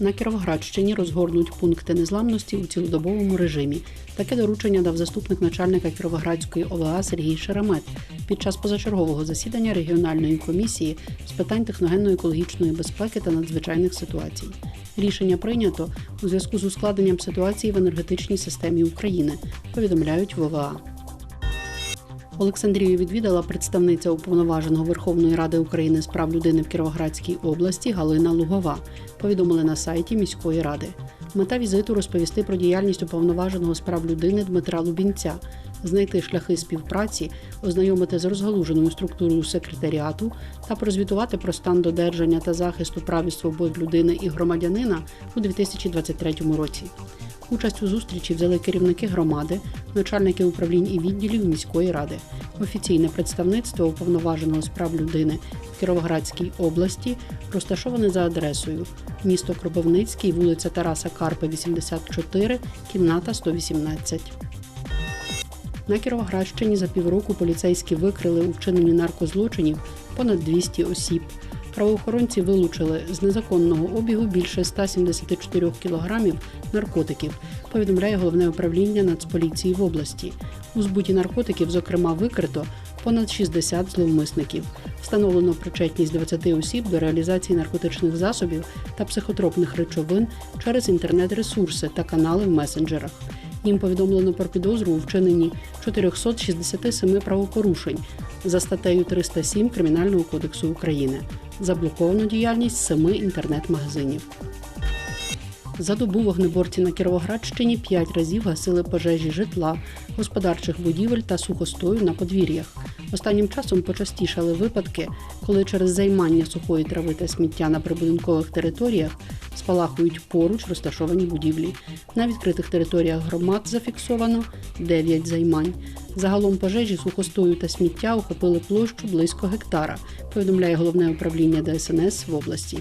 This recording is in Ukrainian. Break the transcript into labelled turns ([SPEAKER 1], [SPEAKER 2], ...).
[SPEAKER 1] На Кіровоградщині розгорнуть пункти незламності у цілодобовому режимі. Таке доручення дав заступник начальника Кіровоградської ОВА Сергій Шеремет під час позачергового засідання регіональної комісії з питань техногенно-екологічної безпеки та надзвичайних ситуацій. Рішення прийнято у зв'язку з ускладненням ситуації в енергетичній системі України. Повідомляють в ОВА. Олександрію відвідала представниця уповноваженого Верховної Ради України з прав людини в Кіровоградській області Галина Лугова. Повідомили на сайті міської ради. Мета візиту розповісти про діяльність уповноваженого з прав людини Дмитра Лубінця, знайти шляхи співпраці, ознайомити з розгалуженою структурою секретаріату та прозвітувати про стан додержання та захисту прав і свобод людини і громадянина у 2023 році. Участь у зустрічі взяли керівники громади, начальники управлінь і відділів міської ради. Офіційне представництво уповноваженого з прав людини в Кіровоградській області розташоване за адресою місто Кропивницький, вулиця Тараса Карпа, 84, кімната 118. На Кіровоградщині за півроку поліцейські викрили у вчиненні наркозлочинів понад 200 осіб. Правоохоронці вилучили з незаконного обігу більше 174 кілограмів наркотиків, повідомляє головне управління Нацполіції в області. У збуті наркотиків, зокрема, викрито понад 60 зловмисників. Встановлено причетність 20 осіб до реалізації наркотичних засобів та психотропних речовин через інтернет-ресурси та канали в месенджерах. Їм повідомлено про підозру у вчиненні 467 правопорушень за статтею 307 Кримінального кодексу України. Заблоковано діяльність семи інтернет-магазинів. За добу вогнеборці на Кіровоградщині п'ять разів гасили пожежі житла, господарчих будівель та сухостою на подвір'ях. Останнім часом почастішали випадки, коли через займання сухої трави та сміття на прибудинкових територіях спалахують поруч розташовані будівлі. На відкритих територіях громад зафіксовано 9 займань. Загалом пожежі сухостою та сміття охопили площу близько гектара, повідомляє головне управління ДСНС в області.